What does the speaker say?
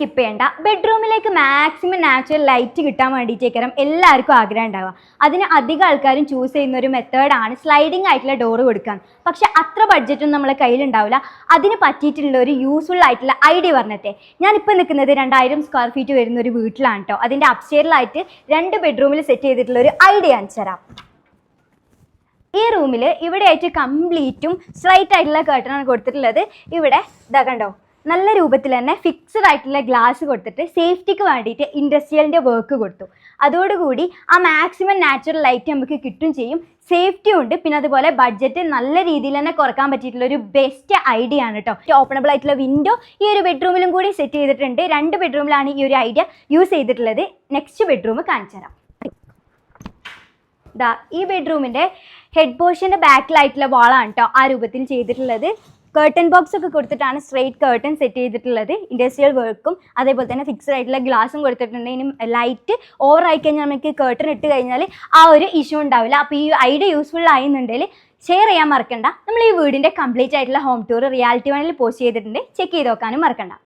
Skip ചെയ്യേണ്ട. ബെഡ്റൂമിലേക്ക് maximum natural light കിട്ടാൻ വേണ്ടിയിട്ടേക്കാരം എല്ലാവർക്കും ആഗ്രഹം ഉണ്ടാവുക. അതിന് അധികം ആൾക്കാരും ചൂസ് ചെയ്യുന്ന ഒരു മെത്തേഡാണ് സ്ലൈഡിംഗ് ആയിട്ടുള്ള ഡോറ് കൊടുക്കാൻ. പക്ഷെ അത്ര ബഡ്ജറ്റും നമ്മളെ കയ്യിലുണ്ടാവില്ല അതിന് പറ്റിയിട്ടുള്ള ഒരു യൂസ്ഫുൾ ആയിട്ടുള്ള ഐഡിയ പറഞ്ഞിട്ടെ. ഞാനിപ്പോൾ നിൽക്കുന്നത് രണ്ടായിരം സ്ക്വയർ ഫീറ്റ് വരുന്ന ഒരു വീട്ടിലാണ് കേട്ടോ അതിന്റെ അപ്സ്റ്റെയറിലായിട്ട് രണ്ട് ബെഡ്റൂമിൽ സെറ്റ് ചെയ്തിട്ടുള്ള ഒരു ഐഡിയ കാണിച്ചു തരാം. ഈ റൂമിൽ ഇവിടെ ആയിട്ട് കംപ്ലീറ്റും സ്ലൈറ്റ് ആയിട്ടുള്ള കേട്ടനാണ് കൊടുത്തിട്ടുള്ളത്. ഇവിടെ ഇതാ കണ്ടോ? നല്ല രൂപത്തിൽ തന്നെ ഫിക്സഡ് ആയിട്ടുള്ള ഗ്ലാസ് കൊടുത്തിട്ട് സേഫ്റ്റിക്ക് വേണ്ടിയിട്ട് ഇൻഡസ്ട്രിയലിന്റെ വർക്ക് കൊടുത്തു. അതോടുകൂടി ആ മാക്സിമം നാച്ചുറൽ ലൈറ്റ് നമുക്ക് കിട്ടും ചെയ്യും. സേഫ്റ്റി ഉണ്ട്. പിന്നെ അതുപോലെ ബഡ്ജറ്റ് നല്ല രീതിയിൽ തന്നെ കുറയ്ക്കാൻ പറ്റിയിട്ടുള്ള ഒരു ബെസ്റ്റ് ഐഡിയ ആണ് കേട്ടോ ഓപ്പണബിൾ ആയിട്ടുള്ള വിൻഡോ ഈ ഒരു ബെഡ്റൂമിലും കൂടി സെറ്റ് ചെയ്തിട്ടുണ്ട്. രണ്ട് ബെഡ്റൂമിലാണ് ഈ ഒരു ഐഡിയ യൂസ് ചെയ്തിട്ടുള്ളത്. നെക്സ്റ്റ് ബെഡ്റൂം കാണിച്ചു തരാം. ദാ ഈ ബെഡ്റൂമിന്റെ ഹെഡ് പോർഷന്റെ ബാക്കിലായിട്ടുള്ള വാളാണ് കേട്ടോ ആ രൂപത്തിൽ ചെയ്തിട്ടുള്ളത്. കേർട്ടൻ ബോക്സ് ഒക്കെ കൊടുത്തിട്ടാണ് സ്ട്രെയിറ്റ് കേർട്ടൺ സെറ്റ് ചെയ്തിട്ടുള്ളത്. ഇൻഡസ്ട്രിയൽ വർക്കും അതേപോലെ തന്നെ ഫിക്സഡ് ആയിട്ടുള്ള ഗ്ലാസും കൊടുത്തിട്ടുണ്ട്. ഇനി ലൈറ്റ് ഓവർ ആയി കഴിഞ്ഞാൽ നമുക്ക് കേർട്ടൺ ഇട്ട് കഴിഞ്ഞാൽ ആ ഒരു ഇഷ്യൂ ഉണ്ടാവില്ല. അപ്പോൾ ഈ ഐഡിയ യൂസ്ഫുൾ ആയെന്നുണ്ടെങ്കിൽ ഷെയർ ചെയ്യാൻ മറക്കണ്ട. നമ്മൾ ഈ വീടിന്റെ കംപ്ലീറ്റ് ആയിട്ടുള്ള ഹോം ടൂർ റിയാലിറ്റി വണ്ണിൽ പോസ്റ്റ് ചെയ്തിട്ടുണ്ട്. ചെക്ക് ചെയ്ത് നോക്കാനും മറക്കണ്ട.